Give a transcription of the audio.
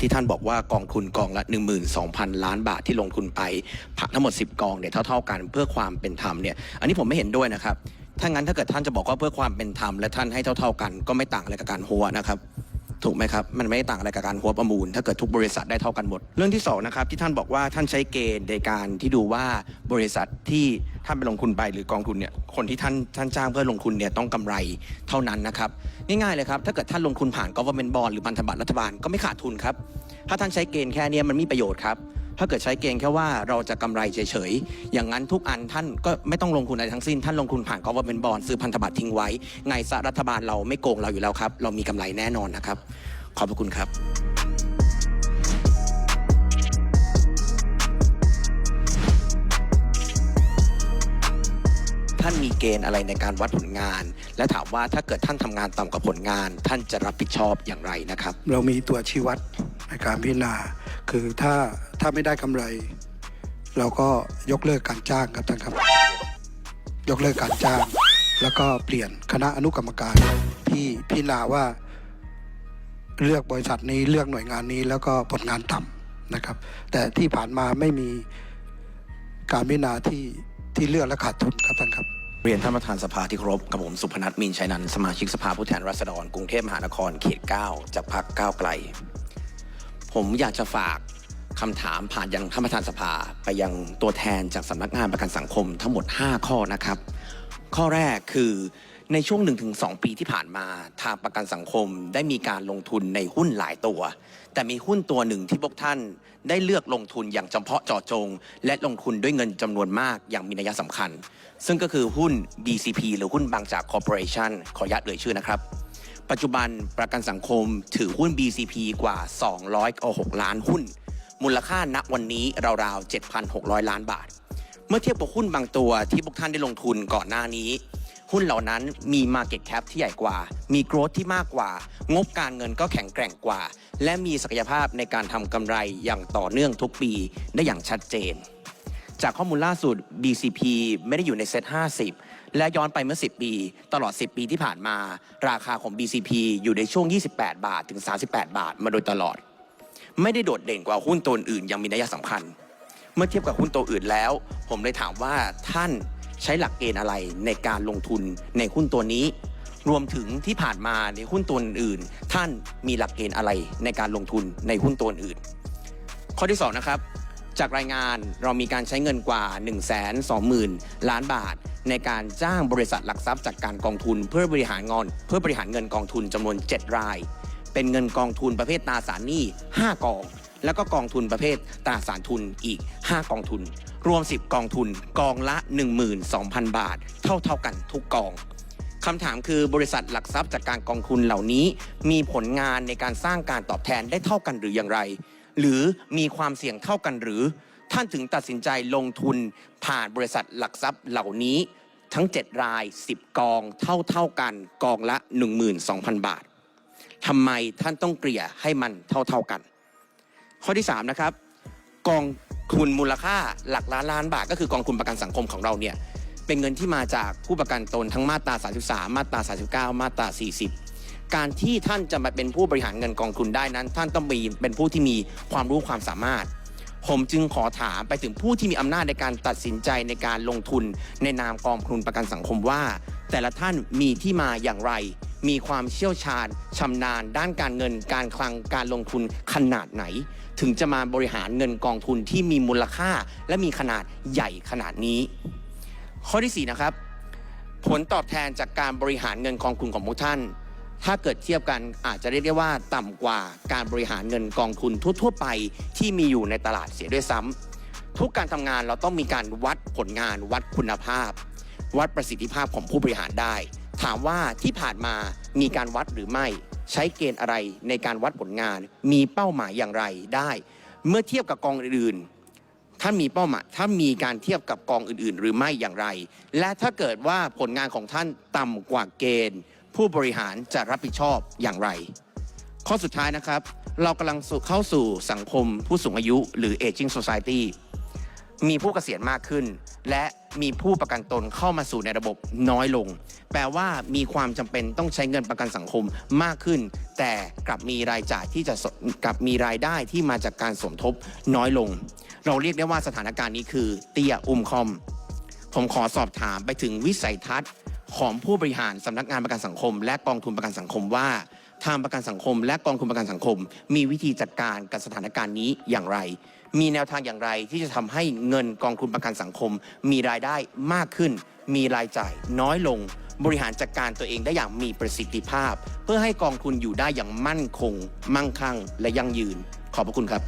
ที่ท่านบอกว่ากองทุนกองละ 12,000 ล้านบาทที่ลงทุนไปทั้งหมด 10 กองเนี่ยเท่า ๆ กันเพื่อความเป็นธรรมเนี่ยอันนี้ผมไม่เห็นด้วยนะครับถ้างั้นถ้าเกิดท่านจะบอกว่าเพื่อความเป็นธรรมและท่านให้เท่า ๆ กันก็ไม่ต่างอะไรกับการหัวนะครับถูกไหมครับ มันไม่ได้ต่างอะไรกับการหัวประมูล ถ้าเกิดทุกบริษัทได้เท่ากันหมด เรื่องที่สองนะครับที่ท่านบอกว่าท่านใช้เกณฑ์ในการที่ดูว่าบริษัทที่ ท่านไปลงทุนไปหรือกองทุนเนี่ยคนที่ท่านท่านจ้างเพื่อลงทุนเนี่ยต้องกำไรเท่านั้นนะครับง่ายๆเลยครับถ้าเกิดท่านลงทุนผ่าน government bond หรือพันธบัตรรัฐบาลก็ไม่ขาดทุนครับถ้าท่านใช้เกณฑ์แค่เนี้ยมันมีประโยชน์ครับถ้าเกิดใช้เกณฑ์แค่ว่าเราจะกำไรเฉยๆ อย่างนั้นทุกอันท่านก็ไม่ต้องลงทุนอะไรทั้งสิ้น ท่านลงทุนผ่าน government bond ซื้อพันธบัตรทิ้งไว้ ไงซะรัฐบาลเราไม่โกงเราอยู่แล้วครับ เรามีกำไรแน่นอนนะครับ ขอบพระคุณครับ ท่านมีเกณฑ์อะไรในการวัดผลงาน และถามว่าถ้าเกิดท่านทำงานต่ำกว่าผลงาน ท่านจะรับผิดชอบอย่างไรนะครับ เรามีตัวชี้วัดในการพิจารณา คือถ้าถ้าไม่ได้กำไร เราก็ยกเลิกการจ้างครับท่านครับ ยกเลิกการจ้าง แล้วก็เปลี่ยนคณะอนุกรรมการที่พิจารณาว่าเลือกบริษัทนี้เลือกหน่วยงานนี้แล้วก็ผลงานต่ำนะครับ แต่ที่ผ่านมาไม่มีการพิจารณาที่ ที่เลือกและขาดทุนครับท่านครับ เรียนท่านประธานสภาที่เคารพกับผมสุพนัทมีนชัยนันท์สมาชิกสภาผู้แทนราษฎรกรุงเทพมหานครเขต 9 จากพรรคก้าวไกล ผมอยากจะฝากคำถามผ่านยังท่านประธานสภาไปยังตัวแทนจากสำนักงานประกันสังคมทั้งหมด 5 ข้อนะครับ ข้อแรกคือ ในช่วง 1-2 ปีที่ผ่านมาทางประกันสังคมได้มีการลงทุนในหุ้นหลายตัว แต่มีหุ้นตัวหนึ่งที่พวกท่านได้เลือกลงทุนอย่างจำเพาะเจาะจง และลงทุนด้วยเงินจำนวนมากอย่างมีนัยสำคัญ ซึ่งก็คือหุ้น BCP หรือหุ้นบางจากคอร์ปอเรชันขออนุญาตเอ่ยชื่อนะครับ ปัจจุบันประกันสังคมถือหุ้น BCP กว่า 206 ล้านหุ้น มูลค่าณวันนี้ราวๆ 7,600 ล้านบาท เมื่อเทียบกับหุ้นบางตัวที่พวกท่านได้ลงทุนก่อนหน้านี้ หุ้นเหล่านั้นมี Market Cap ที่ใหญ่กว่า มี Growth ที่มากกว่า งบการเงินก็แข็งแกร่งกว่า และมีศักยภาพในการทำกำไรอย่างต่อเนื่องทุกปีได้อย่างชัดเจน จากข้อมูลล่าสุด BCP ไม่ได้อยู่ในเซ็ต50 และย้อนไปเมื่อ 10 ปี ตลอด 10 ปีที่ผ่านมา ราคาของ BCP อยู่ในช่วง 28 บาทถึง 38 บาท มาโดยตลอด ไม่ได้โดดเด่นกว่าหุ้นตัวอื่นอย่างมีนัยสำคัญ เมื่อเทียบกับหุ้นตัวอื่นแล้ว ผมเลยถามว่าท่าน ใช้หลักเกณฑ์อะไรในการลงทุนในหุ้นตัวนี้ รวมถึงที่ผ่านมาในหุ้นตัวอื่น ท่านมีหลักเกณฑ์อะไรในการลงทุนในหุ้นตัวอื่น ข้อที่2นะครับจากรายงานเรามีการใช้เงินกว่า 1 2 0 0 0 0 ล้านบาท ในการจ้างบริษัทหลักทรัพย์จากการกองทุนเพื่อบริหารงอนเพื่อบริหารเงินกองทุนจำนวน 7 ราย เป็นเงินกองทุนประเภทตราสารหนี้ 5 กอง แล้วก็กองทุนประเภทตราสารทุนอีก 5 กองทุน รวม 10 กองทุนกองละ 12,000 บาท เท่าเท่ากันทุกกองคำถามคือบริษัทหลักทรัพย์จากการกองทุนเหล่านี้ มีผลงานในการสร้างการตอบแทนได้เท่ากันหรืออย่างไร หรือมีความเสี่ยงเท่ากันหรือ ท่านถึงตัดสินใจลงทุนผ่านบริษัทหลักทรัพย์เหล่านี้ทั้ง 7 ราย 10 กองเท่าเท่ากันกองละ 12,000 บาททำไมท่านต้องเกลี่ยให้มันเท่าเท่ากัน ข้อที่ 3 นะครับ กอง ทุนมูลค่าหลักล้านล้านบาท ก็คือกองทุนประกันสังคมของเราเนี่ยเป็นเงินที่มาจากผู้ประกันตนทั้งมาตรา 33 มาตรา 39 มาตรา 40 การที่ท่านจะมาเป็นผู้บริหารเงินกองทุนได้นั้น ท่านต้องมีเป็นผู้ที่มีความรู้ความสามารถ ผมจึงขอถามไปถึงผู้ที่มีอำนาจในการตัดสินใจในการลงทุนในนามกองทุนประกันสังคมว่า แต่ละท่านมีที่มาอย่างไร มีความเชี่ยวชาญชำนาญ ด้านการเงินการคลังการลงทุนขนาดไหน ถึงจะมาบริหารเงินกองทุนที่มีมูลค่า และมีขนาดใหญ่ขนาดนี้ ข้อที่4นะครับผลตอบแทนจากการบริหารเงินกองทุนของพวกท่าน ถ้าเกิดเทียบกันอาจจะเรียกได้ว่าต่ำกว่าการบริหารเงินกองทุนทั่ว ๆ ไปที่มีอยู่ในตลาดเสียด้วยซ้ำทุกการทำงานเราต้องมีการวัดผลงานวัดคุณภาพ วัดประสิทธิภาพของผู้บริหารได้ ถามว่าที่ผ่านมามีการวัดหรือไม่ ใช้เกณฑ์อะไรในการวัดผลงาน มีเป้าหมายอย่างไรได้ เมื่อเทียบกับกองอื่นท่านมีเป้าหมายถ้ามีการเทียบกับกองอื่น ๆ หรือไม่อย่างไร และถ้าเกิดว่าผลงานของท่านต่ำกว่าเกณฑ์ ผู้บริหารจะรับผิดชอบอย่างไร ข้อสุดท้ายนะครับ เรากำลังเข้าสู่สังคมผู้สูงอายุ หรือ aging society มีผู้เกษียณมากขึ้น และ มีผู้ประกันตนเข้ามาสู่ในระบบน้อยลง แปลว่ามีความจำเป็นต้องใช้เงินประกันสังคมมากขึ้น แต่กลับมีรายจ่ายที่จะกลับมีรายได้ที่มาจากการสมทบน้อยลง เราเรียกได้ว่าสถานการณ์นี้คือเตี้ยอุ้มคอม ผมขอสอบถามไปถึงวิสัยทัศน์ของผู้บริหารสำนักงานประกันสังคม และกองทุนประกันสังคมว่า ทางประกันสังคม และกองทุนประกันสังคม มีวิธีจัดการกับสถานการณ์นี้อย่างไร มีแนวทางอย่างไรที่จะทำให้เงินกองทุนประกันสังคม มีรายได้มากขึ้น มีรายจ่ายน้อยลง บริหารจัดการตัวเองได้อย่างมีประสิทธิภาพ เพื่อให้กองทุนอยู่ได้อย่างมั่นคง มั่งคั่ง และยั่งยืน ขอบพระคุณครับ